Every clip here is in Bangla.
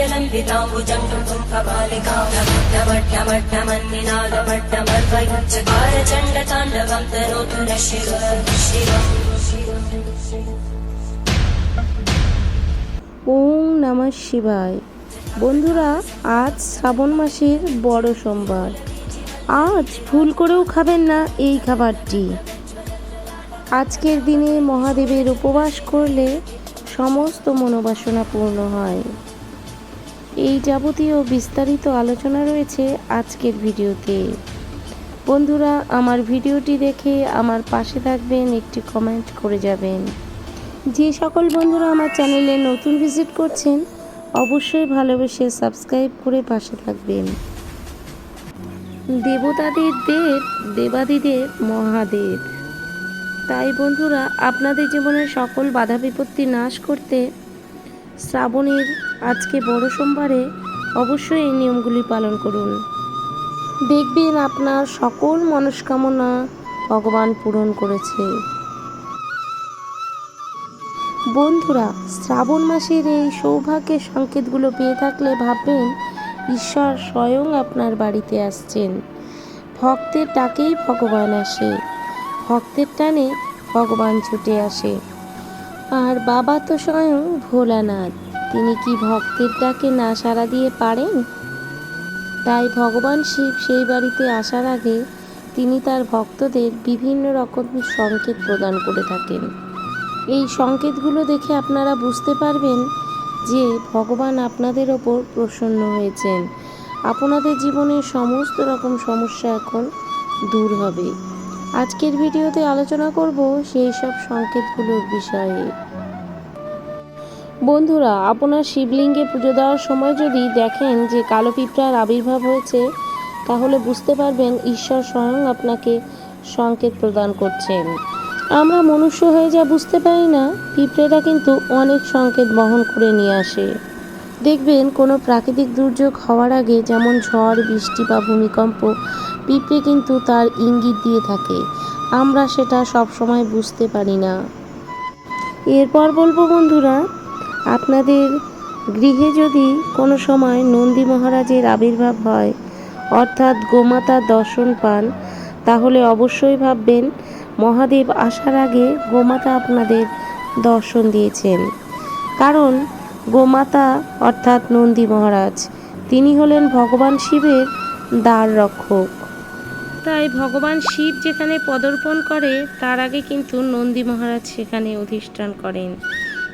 दैत्यलम्बिताम्बुजङ्गं कपालिकां नमट्टमट्टमन्निनादमट्टमर्वयुच्चकार चण्डताण्डवं तनोतु न शिव शिव ওম নমঃ শিবায় বন্ধুরা আজ শ্রাবণ মাসের বড় সোমবার আজ ভুল করেও খাবেন না এই খাবারটি আজকের দিনে মহাদেবের উপবাস করলে সমস্ত মনোবাসনা পূর্ণ হয় এই যাবতীয় বিস্তারিত আলোচনা রয়েছে আজকের ভিডিওতে। বন্ধুরা, আমার ভিডিওটি দেখে আমার পাশে থাকবেন, একটি কমেন্ট করে যাবেন। যে সকল বন্ধুরা আমার চ্যানেলে নতুন ভিজিট করছেন, অবশ্যই ভালোবেসে সাবস্ক্রাইব করে পাশে থাকবেন। দেবতাদের দেব, দেবাদিদেব, মহাদেব। তাই বন্ধুরা, আপনাদের জীবনের সকল বাধা বিপত্তি নাশ করতে শ্রাবণের আজকে বড় সোমবারে অবশ্যই এই নিয়মগুলি পালন করুন। দেখবেন আপনার সকল মনস্কামনা ভগবান পূরণ করেছে। বন্ধুরা, শ্রাবণ মাসের এই সৌভাগ্যের সংকেতগুলো পেয়ে থাকলে ভাববেন, ঈশ্বর স্বয়ং আপনার বাড়িতে আসছেন। ভক্তের ডাকেই ভগবান আসে। ভক্তের টানে ভগবান ছুটে আসে। আর বাবা তো স্বয়ং ভোলানাথ। তিনি কি ভক্তের ডাকে না সাড়া দিয়ে পারেন? তাই ভগবান শিব সেই বাড়িতে আসার আগে তিনি তার ভক্তদের বিভিন্ন রকম সংকেত প্রদান করে থাকেন। এই সংকেতগুলো দেখে আপনারা বুঝতে পারবেন যে ভগবান আপনাদের ওপর প্রসন্ন হয়েছেন। আপনাদের জীবনের সমস্ত রকম সমস্যা এখন দূর হবে। আজকের ভিডিওতে আলোচনা করব সেই সব সংকেতগুলোর বিষয়ে। বন্ধুরা, আপনার শিবলিঙ্গে পুজো দেওয়ার সময় যদি দেখেন যে কালো পিঁপড়ার আবির্ভাব হয়েছে, তাহলে বুঝতে পারবেন ঈশ্বর স্বয়ং আপনাকে সংকেত প্রদান করছেন। আমরা মনুষ্য হয়ে যা বুঝতে পারি না, পিঁপড়েরা কিন্তু অনেক সংকেত বহন করে নিয়ে আসে। দেখবেন কোনো প্রাকৃতিক দুর্যোগ হওয়ার আগে যেমন ঝড়, বৃষ্টি বা ভূমিকম্প, পিঁপড়ে কিন্তু তার ইঙ্গিত দিয়ে থাকে। আমরা সেটা সব সময় বুঝতে পারি না। এরপর বলব বন্ধুরা, আপনাদের গৃহে যদি কোনো সময় নন্দী মহারাজের আবির্ভাব হয়, অর্থাৎ গোমাতার দর্শন পান, তাহলে অবশ্যই ভাববেন, মহাদেব আসার আগে গোমাতা আপনাদের দর্শন দিয়েছেন। কারণ গোমাতা, অর্থাৎ নন্দী মহারাজ। তিনি হলেন ভগবান শিবের দ্বার রক্ষক। তাই ভগবান শিব যেখানে পদর্পণ করে, তার আগে কিন্তু নন্দী মহারাজ সেখানে অধিষ্ঠান করেন।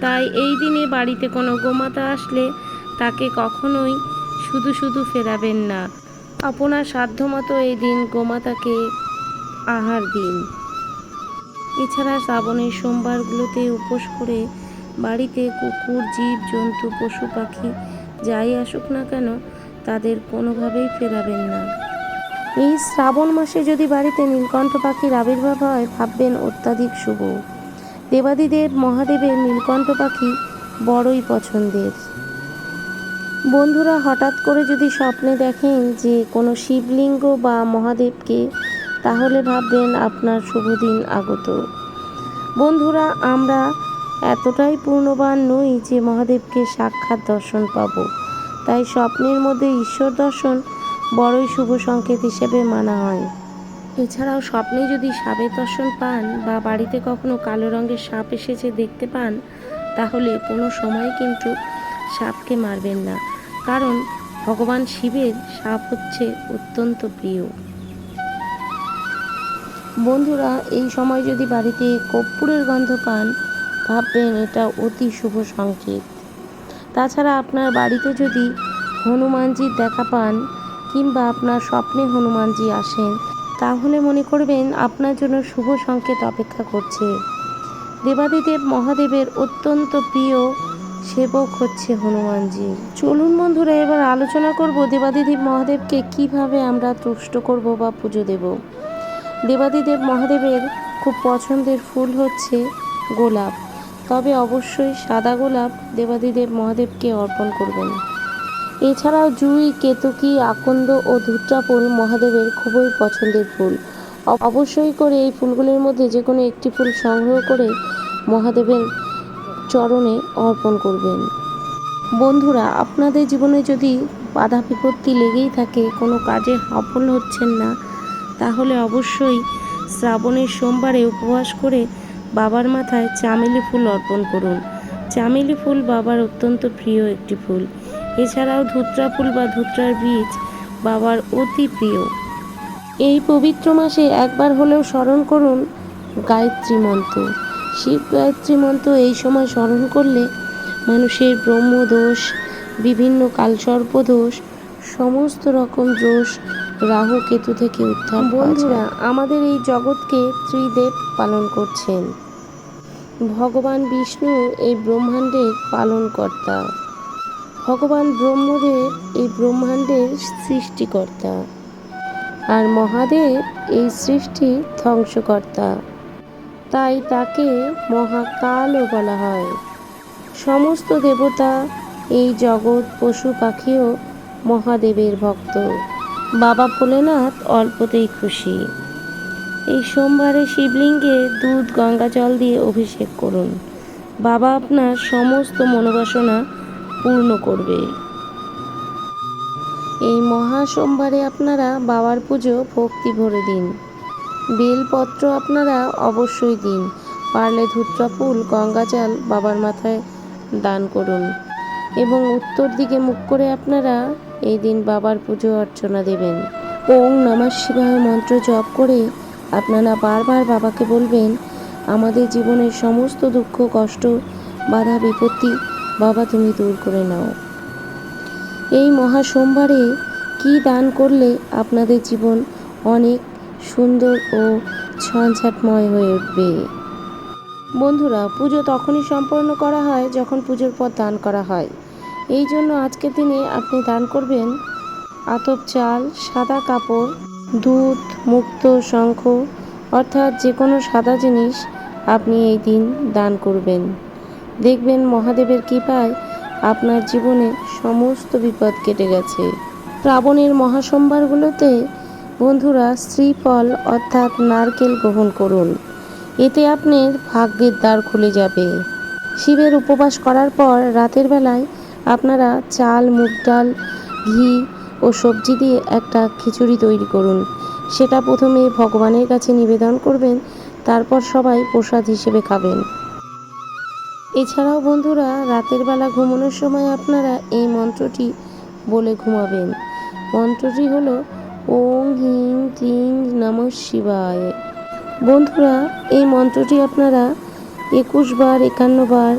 তাই এই দিনে বাড়িতে কোনো গোমাতা আসলে তাকে কখনোই শুধু শুধু ফেরাবেন না। আপনার সাধ্যমতো এই দিন গোমাতাকে আহার দিন। এছাড়া শ্রাবণের সোমবারগুলোতে উপোস করে বাড়িতে কুকুর, জীব, জন্তু, পশু, পাখি যাই আসুক না কেন, তাদের কোনোভাবেই ফেরাবেন না। এই শ্রাবণ মাসে যদি বাড়িতে নীলকণ্ঠ পাখির আবির্ভাব হয়, ভাববেন অত্যাধিক শুভ। দেবাদিদেব মহাদেবের নীলকণ্ঠ পাখি বড়ই পছন্দের। বন্ধুরা, হঠাৎ করে যদি স্বপ্নে দেখেন যে কোনো শিবলিঙ্গ বা মহাদেবকে, তাহলে ভাববেন আপনার শুভ দিন আগত। বন্ধুরা, আমরা এতটাই পূর্ণবান নই যে মহাদেবকে সাক্ষাৎ দর্শন পাব। তাই স্বপ্নের মধ্যে ঈশ্বর দর্শন বড়ই শুভ সংকেত হিসেবে মানা হয়। এছাড়াও স্বপ্নে যদি সাপের দর্শন পান বা বাড়িতে কখনো কালো রঙের সাপ এসেছে দেখতে পান, তাহলে কোনো সময় কিন্তু সাপকে মারবেন না। কারণ ভগবান শিবের সাপ হচ্ছে অত্যন্ত প্রিয়। বন্ধুরা, এই সময় যদি বাড়িতে কর্পূরের গন্ধ পান ভাববেন, এটা অতি শুভ সংকেত। তাছাড়া আপনার বাড়িতে যদি হনুমানজির দেখা পান কিংবা আপনার স্বপ্নে হনুমানজি আসেন, তাহলে মনে করবেন আপনার জন্য শুভ সংকেত অপেক্ষা করছে। দেবাদিদেব মহাদেবের অত্যন্ত প্রিয় সেবক হচ্ছে হনুমানজি। চলুন বন্ধুরা, এবার আলোচনা করব দেবাদিদেব মহাদেবকে কীভাবে আমরা তুষ্ট করব বা পুজো দেব। দেবাদিদেব মহাদেবের খুব পছন্দের ফুল হচ্ছে গোলাপ। তবে অবশ্যই সাদা গোলাপ দেবাদিদেব মহাদেবকে অর্পণ করবেন। এছাড়াও জুই, কেতকী, আকন্দ ও ধুত্রা ফুল মহাদেবের খুবই পছন্দের ফুল। অবশ্যই করে এই ফুলগুলির মধ্যে যে কোনো একটি ফুল সংগ্রহ করে মহাদেবের চরণে অর্পণ করবেন। বন্ধুরা, আপনাদের জীবনে যদি বাধা বিপত্তি লেগেই থাকে, কোনো কাজে সফল হচ্ছেন না, তাহলে অবশ্যই শ্রাবণের সোমবারে উপবাস করে বাবার মাথায় চামেলি ফুল অর্পণ করুন। চামেলি ফুল বাবার অত্যন্ত প্রিয় একটি ফুল। এছাড়াও ধুত্রা ফুল বা ধুত্রার বীজ বাবার অতি প্রিয়। এই পবিত্র মাসে একবার হলেও স্মরণ করুন গায়ত্রী মন্ত্র। শিব গায়ত্রী মন্ত্র এই সময় স্মরণ করলে মানুষের ব্রহ্মদোষ, বিভিন্ন কালসর্পদোষ সমস্ত রকম দোষ রাহু কেতু থেকে উদ্ধার বন্ধুরা, আমাদের এই জগৎকে ত্রিদেব পালন করছেন। ভগবান বিষ্ণু এই ব্রহ্মাণ্ডের পালনকর্তা। ভগবান ব্রহ্মদেব এই ব্রহ্মাণ্ডের সৃষ্টিকর্তা। আর মহাদেব এই সৃষ্টি ধ্বংসকর্তা। তাই তাকে মহাকালও বলা হয়। সমস্ত দেবতা এই জগৎ পশু পাখিও মহাদেবের ভক্ত। বাবা ভোলেনাথ অল্পতেই খুশি। এই সোমবারে শিবলিঙ্গে দুধ, গঙ্গা জল দিয়ে অভিষেক করুন। বাবা আপনার সমস্ত মনোবাসনা পূর্ণ করবে। এই মহা সোমবারে আপনারা বাবার পুজো ভক্তি ভরে দিন। বেলপত্র আপনারা অবশ্যই দিন। পারলে ধুত্রা ফুল গঙ্গা জল বাবার মাথায় দান করুন। এবং উত্তর দিকে মুখ করে আপনারা এই দিন বাবার পুজো অর্চনা দেবেন। ওং নমঃ শিবায়। মন্ত্র জপ করে আপনারা বারবার বাবাকে বলবেন, আমাদের জীবনের সমস্ত দুঃখ, কষ্ট, বাধা, বিপত্তি বাবা তুমি দূর করে নাও। এই মহা সোমবারে কী দান করলে আপনাদের জীবন অনেক সুন্দর ও ঝঞ্ঝাটময় হয়ে উঠবে? বন্ধুরা, পুজো তখনই সম্পন্ন করা হয় যখন পুজোর পর দান করা হয়। এই জন্য আজকের দিনে আপনি দান করবেন আতপ চাল, সাদা কাপড় দুধ, মুক্ত, শঙ্খ, অর্থাৎ যে কোনো সাদা জিনিস আপনি এই দিন দান করবেন। দেখবেন মহাদেবের কৃপায় আপনার জীবনে সমস্ত বিপদ কেটে গেছে। শ্রাবণের মহাসোমবারগুলোতে বন্ধুরা শ্রীফল অর্থাৎ নারকেল গ্রহণ করুন। এতে আপনার ভাগ্যের দ্বার খুলে যাবে। শিবের উপবাস করার পর রাতের বেলায় আপনারা চাল, মুগ ডাল, ঘি ও সবজি দিয়ে একটা খিচুড়ি তৈরি করুন। সেটা প্রথমে ভগবানের কাছে নিবেদন করবেন, তারপর সবাই প্রসাদ হিসেবে খাবেন। এছাড়াও বন্ধুরা, রাতের বেলা ঘুমানোর সময় আপনারা এই মন্ত্রটি বলে ঘুমাবেন। মন্ত্রটি হলো ওং হিং ক্লিং নম শিবায়। বন্ধুরা, এই মন্ত্রটি আপনারা একুশ বার, একান্ন বার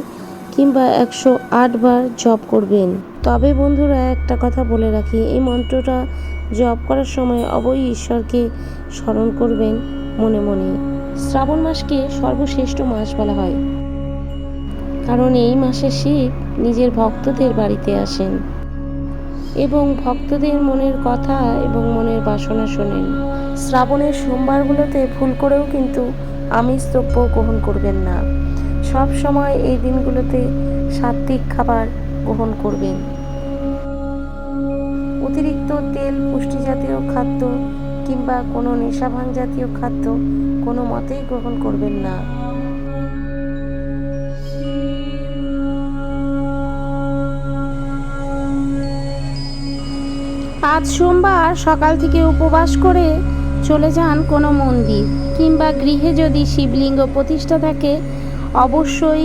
কিংবা একশো আট বার জপ করবেন। তবে বন্ধুরা একটা কথা বলে রাখি, এই মন্ত্রটা জপ করার সময় অবৈ ঈশ্বরকে স্মরণ করবেন মনে মনে। শ্রাবণ মাসকে সর্বশ্রেষ্ঠ মাস বলা হয়। কারণ এই মাসে শিব নিজের ভক্তদের বাড়িতে আসেন এবং ভক্তদের মনের কথা এবং মনের বাসনা শোনেন। শ্রাবণের সোমবারগুলোতে ভুল করেও কিন্তু আমিষ দ্রব্য গ্রহণ করবেন না। সব সময় এই দিনগুলোতে সাত্বিক খাবার গ্রহণ করবেন। অতিরিক্ত তেল পুষ্টি জাতীয় খাদ্য কিংবা কোনো নেশাভাং জাতীয় খাদ্য কোনো মতেই গ্রহণ করবেন না। আজ সোমবার সকাল থেকে উপবাস করে চলে যান কোনো মন্দির কিংবা গৃহে যদি শিবলিঙ্গ প্রতিষ্ঠা থাকে, অবশ্যই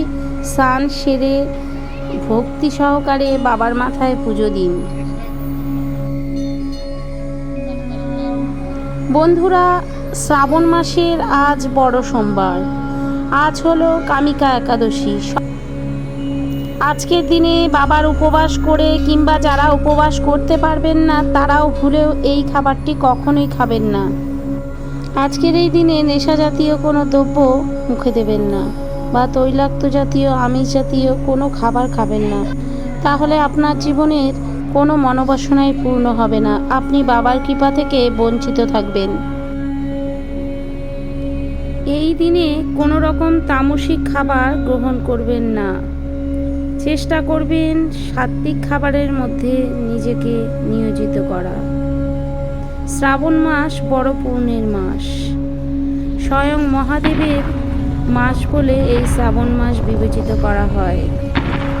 স্নান সেরে ভক্তি সহকারে বাবার মাথায় পুজো দিন। বন্ধুরা, শ্রাবণ মাসের আজ বড় সোমবার। আজ হলো কামিকা একাদশী। আজকের দিনে বাবার উপবাস করে কিংবা যারা উপবাস করতে পারবেন না, তারাও ভুলেও এই খাবারটি কখনোই খাবেন না। আজকের এই দিনে নেশা জাতীয় কোনো দ্রব্য মুখে দেবেন না বা তৈলাক্ত জাতীয় আমিষ জাতীয় কোনো খাবার খাবেন না। তাহলে আপনার জীবনের কোনো মনোবাসনাই পূর্ণ হবে না। আপনি বাবার কৃপা থেকে বঞ্চিত থাকবেন। এই দিনে কোনো রকম তামসিক খাবার গ্রহণ করবেন না। চেষ্টা করবেন সাত্বিক খাবারের মধ্যে নিজেকে নিয়োজিত করা। শ্রাবণ মাস বড় পূর্ণের মাস। স্বয়ং মহাদেবের মাস বলে এই শ্রাবণ মাস বিবেচিত করা হয়।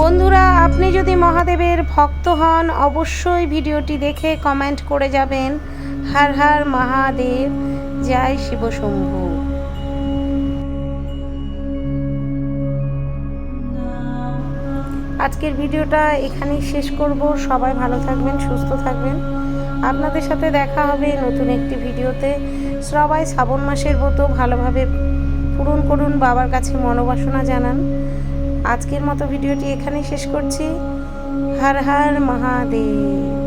বন্ধুরা, আপনি যদি মহাদেবের ভক্ত হন, অবশ্যই ভিডিওটি দেখে কমেন্ট করে যাবেন। হর হর মহাদেব, জয় শিব শম্ভু। আজকের ভিডিওটা এখানেই শেষ করব। সবাই ভালো থাকবেন, সুস্থ থাকবেন। আপনাদের সাথে দেখা হবে নতুন একটি ভিডিওতে। সবাই শ্রাবণ মাসের মতো ভালোভাবে পূরণ করুন। বাবার কাছে মনোবাসনা জানান। আজকের মতো ভিডিওটি এখানেই শেষ করছি। হর হর মহাদেব।